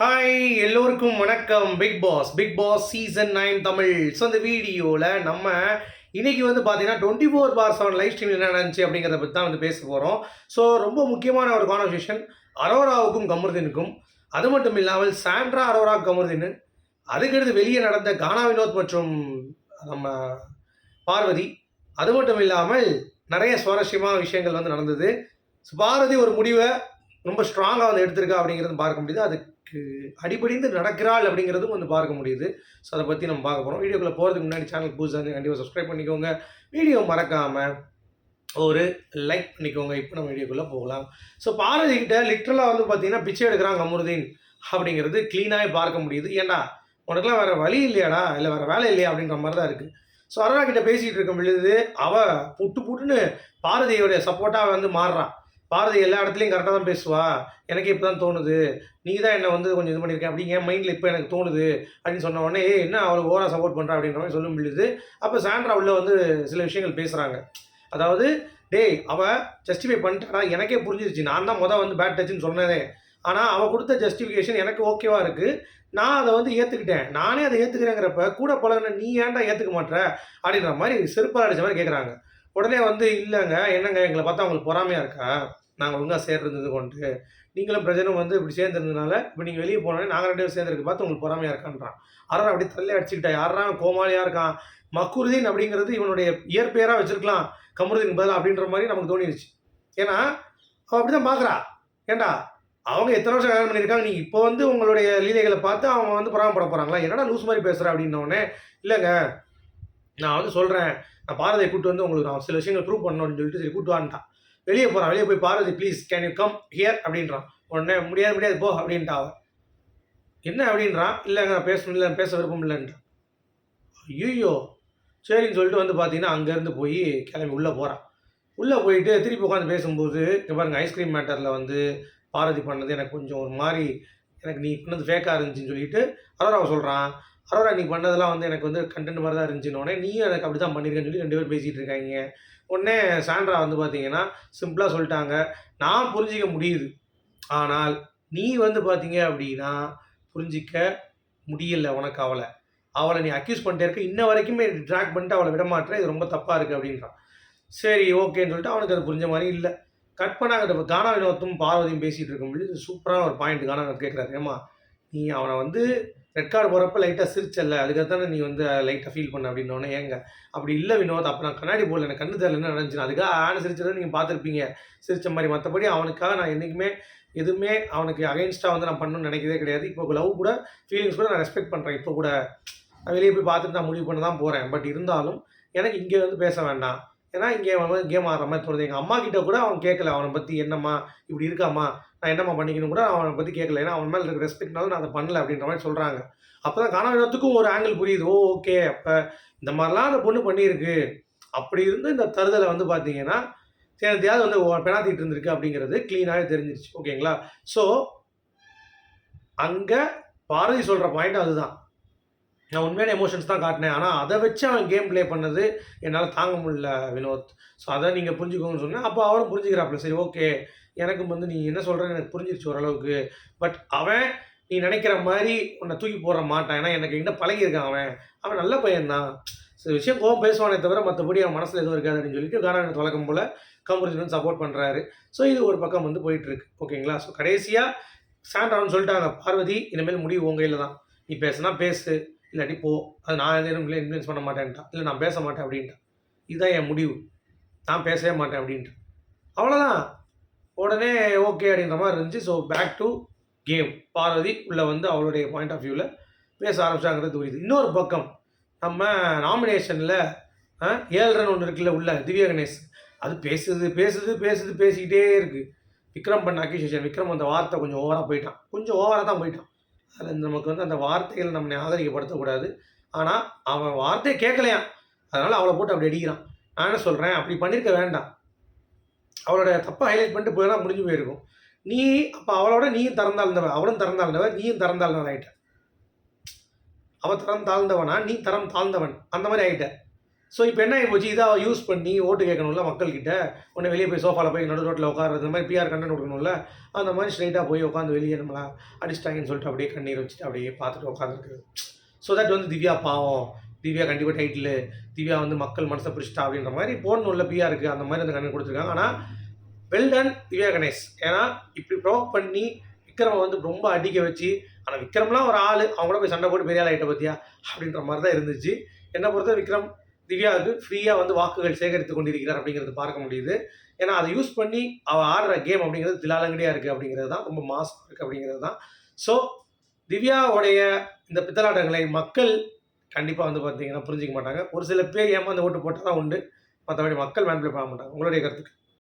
Hi எல்லோருக்கும் வணக்கம். Big Boss Big Boss season nine Tamil. So இந்த வீடியோவில் நம்ம இன்றைக்கி வந்து பார்த்தீங்கன்னா twenty four by seven live stream என்ன நடந்துச்சு அப்படிங்கிறத பற்றி தான் வந்து பேச போகிறோம் ஸோ ரொம்ப முக்கியமான ஒரு கான்வர்சேஷன் அரோராவுக்கும் கமருதினுக்கும். அது மட்டும் இல்லாமல் சாண்ட்ரா அரோரா கமருதின். அதுக்கடுத்து வெளியே நடந்த கானா வினோத் மற்றும் நம்ம பார்வதி. அது மட்டும் இல்லாமல் நிறைய சுவாரஸ்யமான விஷயங்கள் வந்து நடந்தது. ஸோ பாரதி ஒரு முடிவை ரொம்ப ஸ்ட்ராங்காக வந்து எடுத்திருக்கா அப்படிங்கிறது பார்க்க முடியுது. அது அதுக்கு அடிபடிந்து நடக்கிறாள் அப்படிங்கிறதும் வந்து பார்க்க முடியுது. ஸோ அதை பற்றி நம்ம பார்க்க போகிறோம் வீடியோக்குள்ளே போகிறதுக்கு முன்னாடி சேனல் புதுசாக கண்டிப்பாக சப்ஸ்கிரைப் பண்ணிக்கோங்க. வீடியோ மறக்காமல் ஒரு லைக் பண்ணிக்கோங்க. இப்போ நம்ம வீடியோக்குள்ளே போகலாம். ஸோ பாரதிகிட்ட லிட்ரலாக வந்து பார்த்தீங்கன்னா பிச்சை எடுக்கிறாங்க அமருதீன் அப்படிங்கிறது க்ளீனாகவே பார்க்க முடியுது. ஏன்னா உனக்குலாம் வேறு வழி இல்லையாடா? இல்லை வேறு வேலை இல்லையா? அப்படின்ற மாதிரி தான் இருக்குது ஸோ அருணா கிட்ட பேசிகிட்டு இருக்கும் பொழுது அவள் புட்டு புட்டுன்னு பாரதியோடைய சப்போர்ட்டாக வந்து மாறுறான் பாரதி எல்லா இடத்துலையும் கரெக்டாக தான் பேசுவா. எனக்கு இப்போ தான் தோணுது. நீ தான் என்னை வந்து கொஞ்சம் இது பண்ணியிருக்கேன் அப்படிங்க மைண்டில் இப்போ எனக்கு தோணுது. அப்படின்னு சொன்ன உடனே ஏ என்ன அவளுக்கு ஓவராக சப்போர்ட் பண்ணுறா அப்படின்ற மாதிரி சொல்ல முடியுது. அப்போ சாண்ட்ரா உள்ள வந்து சில விஷயங்கள் பேசுகிறாங்க அதாவது டேய் அவள் ஜஸ்டிஃபை பண்ணிட்டாடா. எனக்கே புரிஞ்சிருச்சு. நான் தான் மொதல் வந்து பேட் டச்சுன்னு சொன்னதே ஆனால் அவள் கொடுத்த ஜஸ்டிஃபிகேஷன் எனக்கு ஓகேவாக இருக்குது நான் அதை வந்து ஏற்றுக்கிட்டேன் நானே அதை ஏற்றுக்கிறேங்கிறப்ப கூட பழகின நீ ஏன்டா ஏற்றுக்க மாட்டேற அப்படின்ற மாதிரி செருப்பாக அடித்த மாதிரி கேட்குறாங்க உடனே வந்து இல்லைங்க என்னங்க எங்களை பார்த்தா உங்களுக்கு பொறாமையாக இருக்கா? நாங்கள் ஒழுங்காக சேர்றது கொண்டு. நீங்களும் பிரஜனும் வந்து இப்படி சேர்ந்துருந்ததுனால இப்போ நீங்கள் வெளியே போனோடனே நாங்கள் ரெண்டு பேரும் சேர்ந்துருக்கு பார்த்து உங்களுக்கு பொறாமையாக இருக்கான்றான். அறா அப்படி தள்ளி அடிச்சுக்கிட்டா யாரா கோமாளியாக இருக்கான்? மக்குருதீன் அப்படிங்கிறது இவனுடைய இயற்பெயராக வச்சுருக்கலாம். கமருதீன் பதில் அப்படின்ற மாதிரி நமக்கு தோணிருச்சு. ஏன்னா அவள் அப்படி தான் பார்க்குறா ஏண்டா அவங்க எத்தனை வருஷம் கல்யாணம் பண்ணியிருக்காங்க? நீ இப்போ வந்து உங்களுடைய லீலைகளை பார்த்து அவங்க வந்து பொறாமப்பட போகிறாங்களா என்னடா லூஸ் மாதிரி பேசுகிற அப்படின்னோடனே இல்லைங்க நான் வந்து சொல்கிறேன் நான் பாரதியை கூட்டு வந்து உங்களுக்கு நான் சில விஷயங்கள் ப்ரூவ் பண்ணணும்னு சொல்லிட்டு சரி கூட்டு வந்துட்டான் வெளியே போகிறான் வெளியே போய் Bharathi please can you come here அப்படின்றான். உடனே முடியாது முடியாது போ அப்படின்ட்டா அவன். என்ன? அப்படின்றான். இல்லைங்க நான் பேசணும் இல்லை பேச விருப்பம் இல்லைன்றான் ஐயோ சரின்னு சொல்லிட்டு வந்து பார்த்தீங்கன்னா அங்கேருந்து போய் கிளம்பி உள்ளே போகிறான் உள்ளே போயிட்டு திருப்பி உட்காந்து பேசும்போது இங்கே பாருங்கள் ஐஸ்கிரீம் மேட்டரில் வந்து பாரதி பண்ணது எனக்கு கொஞ்சம் ஒரு மாதிரி எனக்கு நீ பண்ணது ஃபேக்காக இருந்துச்சுன்னு சொல்லிட்டு அரோராவை சொல்கிறான் அரோரா நீ பண்ணதெல்லாம் வந்து எனக்கு வந்து கண்டென்ட் மாதிரி தான் இருந்துச்சுன்னு நீயும் எனக்கு அப்படி தான் பண்ணியிருக்கேன்னு சொல்லி ரெண்டு பேரும் பேசிகிட்டு இருக்காங்க. உடனே சாண்ட்ரா வந்து பார்த்தீங்கன்னா சிம்பிளாக சொல்லிட்டாங்க. நான் புரிஞ்சிக்க முடியுது. ஆனால் நீ வந்து பார்த்தீங்க அப்படின்னா புரிஞ்சிக்க முடியல உனக்கு அவளை. அவளை நீ அக்யூஸ் பண்ணிட்டே இருக்க. இன்ன வரைக்குமே ட்ராக் பண்ணிட்டு அவளை விட மாட்டேற இது ரொம்ப தப்பாக இருக்குது அப்படின்றான். சரி ஓகேன்னு சொல்லிட்டு அவனுக்கு அது புரிஞ்ச மாதிரி இல்லை. கட் பண்ணாங்க கானா வினோத்தும் பார்வதியும் பேசிகிட்டு இருக்கும்போது சூப்பரான ஒரு பாயிண்ட் கானா கேட்குறாரு ஏமா நீ அவனை வந்து ரெட் கார்டு போகிறப்ப லைட்டாக சிரிச்சல்ல. அதுக்காக தானே நீ வந்து லைட்டாக ஃபீல் பண்ண அப்படின்னோடனே ஏங்க. அப்படி இல்லை வினோத் அப்போ நான் கண்ணாடி போடல. எனக்கு கண்ணு தெரியல என்ன நடந்துச்சு அதுக்காக ஆன சிரிச்சதை நீங்கள் பார்த்துருப்பீங்க. சிரிச்ச மாதிரி மற்றபடி அவனுக்காக நான் என்றைக்குமே எதுவுமே அவனுக்கு அகைன்ஸ்டாக வந்து நான் பண்ணணும்னு நினைக்கிறதே கிடையாது. இப்போ லவ் கூட ஃபீலிங்ஸ் கூட நான் ரெஸ்பெக்ட் பண்ணுறேன் இப்போ கூட நான் வெளியே போய் பார்த்துட்டு நான் முடிவு பண்ண தான் போகிறேன் பட் இருந்தாலும் எனக்கு இங்கே வந்து பேச வேண்டாம். ஏன்னா இங்கே அவன் கேம் ஆடுற மாதிரி தோணுது. எங்கள் அம்மா கிட்ட கூட அவன் கேட்கல. அவனை பற்றி என்னம்மா இப்படி இருக்காம்மா நான் என்னம்மா பண்ணிக்கணும் கூட அவனை பற்றி கேட்கல. ஏன்னா அவன் மேலே இருக்க ரெஸ்பெக்ட்னாலும் நான் அதை பண்ணல அப்படின்ற மாதிரி சொல்கிறாங்க அப்போ தான் காணவினத்துக்கும் ஒரு ஆங்கிள் புரியுது. ஓ ஓகே அப்போ இந்த மாதிரிலாம் அந்த பொண்ணு பண்ணியிருக்கு. அப்படி இருந்து இந்த தருதலை வந்து பார்த்தீங்கன்னா தேவையாவது வந்து பெணாத்திட்டு இருந்திருக்கு அப்படிங்கிறது க்ளீனாகவே தெரிஞ்சிருச்சு. ஓகேங்களா ஸோ அங்கே பாரதி சொல்கிற பாயிண்ட் அதுதான். நான் உண்மையான எமோஷன்ஸ் தான் காட்டினேன். ஆனால் அதை வச்சு அவன் கேம் ப்ளே பண்ணது என்னால் தாங்க முடியல வினோத். ஸோ அதை நீங்கள் புரிஞ்சுக்கோங்கன்னு சொன்னேன். அப்போ அவரும் புரிஞ்சுக்கிறாப்புல. சரி ஓகே எனக்கும் வந்து நீ என்ன சொல்கிறேன்னு எனக்கு புரிஞ்சிருச்சு ஓரளவுக்கு. பட் அவன் நீ நினைக்கிற மாதிரி உன்னை தூக்கி போட மாட்டான். ஏன்னா எனக்கு என்ன பழகியிருக்கான் அவன். அவன் நல்ல பையன்தான். சில விஷயம் கோவம் பேசுவானே தவிர மற்றபடி அவன் மனசில் எதுவும் இருக்காது அப்படின்னு சொல்லிட்டு காரணம் வழக்கம் போல் கம்பரிசன் வந்து சப்போர்ட் பண்ணுறாரு ஸோ இது ஒரு பக்கம் வந்து போயிட்டுருக்கு. ஓகேங்களா ஸோ கடைசியாக சாண்டான்னு சொல்லிட்டாங்க. பார்வதி இனிமேல் முடிவு உங்கள் கையில் தான். நீ பேசுனா பேசு. இல்லாட்டி போ அது நான் எதுவும் இன்ஃப்ளூயன்ஸ் பண்ண மாட்டேன்ட்டா இல்லை நான் பேச மாட்டேன் அப்படின்ட்டா இதுதான் என் முடிவு. நான் பேசவே மாட்டேன் அப்படின்ட்டு. அவ்வளோதான் உடனே ஓகே அப்படின்ற மாதிரி இருந்துச்சு. So back to game Parvathi உள்ளே வந்து அவளுடைய பாயிண்ட் ஆஃப் வியூவில் பேச ஆரம்பிச்சாங்கிறது புரியுது. இன்னொரு பக்கம் நம்ம நாமினேஷனில் ஏழ்ரன் ஒன்று இருக்குல்ல உள்ள திவ்யா கணேஷ். அது பேசுது பேசுது பேசுது பேசிக்கிட்டே இருக்குது விக்ரம் பண்ண அக்யூசேஷன் விக்ரம் அந்த வார்த்தை கொஞ்சம் ஓவராக போயிட்டான். கொஞ்சம் ஓவராக தான் போயிட்டான். அதில் நமக்கு வந்து அந்த வார்த்தைகளை நம்ம ஆதரிக்கப்படுத்தக்கூடாது. ஆனால் அவன் வார்த்தையை கேட்கலையாம். அதனால் அவளை போட்டு அப்படி அடிக்கிறான். நான் என்ன சொல்கிறேன் அப்படி பண்ணியிருக்க வேண்டாம். அவளோட தப்பை ஹைலைட் பண்ணிட்டு போயிடலாம் முடிஞ்சு போயிருக்கும். நீ அப்போ அவளோட நீயும் திறந்தாழ்ந்தவ அவளும் திறந்தாழ்ந்தவன் நீயும் திறந்தாழ்ந்தவன் ஆகிட்ட அவள் தரம் தாழ்ந்தவனா நீ தரம் தாழ்ந்தவன் அந்த மாதிரி ஆகிட்ட ஸோ இப்போ என்ன ஆகி போச்சு? இதை யூஸ் பண்ணி ஓட்டு கேட்கணும்ல மக்கள்கிட்ட. உடனே வெளியே போய் சோஃபாவில் போய் நடு ரோட்டில் உட்காருறது இந்த மாதிரி பிஆர் கண்டென்ட் கொடுக்கணும்ல. அந்த மாதிரி ஸ்ட்ரைட்டாக போய் உட்காந்து வெளியே நம்மளா அடிச்சிட்டாங்கன்னு சொல்லிட்டு அப்படியே கண்ணீர் வச்சுட்டு அப்படியே பார்த்துட்டு உட்காந்துருக்கு ஸோ தட் வந்து திவ்யா பாவம். திவ்யா கண்டிப்பாக டைட்டில் திவ்யா வந்து மக்கள் மனசை பிடிச்சிட்டா அப்படின்ற மாதிரி போடணும்ல பிஆருக்கு அந்த மாதிரி அந்த கண்ணன் கொடுத்துருக்காங்க. ஆனால் வெல் டன் திவ்யா கணேஷ். ஏன்னா இப்படி ப்ரோக் பண்ணி விக்ரமை வந்து ரொம்ப அடிக்க வச்சு ஆனால் விக்ரம்லாம் ஒரு ஆள். அவங்கள போய் சண்டை போட்டு பெரிய ஆள் ஆகிட்ட பார்த்தியா அப்படின்ற மாதிரி தான் இருந்துச்சு. என்னை பொறுத்த விக்ரம் திவ்யாவுக்கு ஃப்ரீயாக வந்து வாக்குகள் சேகரித்து கொண்டிருக்கிறார் அப்படிங்கிறது பார்க்க முடியுது. ஏன்னா அதை யூஸ் பண்ணி அவள் ஆடுற கேம் அப்படிங்கிறது திலாலங்கடியாக இருக்குது அப்படிங்கிறது தான் ரொம்ப மாஸ் இருக்குது அப்படிங்கிறது தான். ஸோ திவ்யாவுடைய இந்த பித்தலாட்டங்களை மக்கள் கண்டிப்பாக வந்து பார்த்தீங்கன்னா புரிஞ்சிக்க மாட்டாங்க. ஒரு சில பேர் ஏமாந்து ஓட்டு போட்டால் தான் உண்டு. மற்றபடி மக்கள் மேன்பிளே பண்ண மாட்டாங்க. உங்களுடைய கருத்துக்கு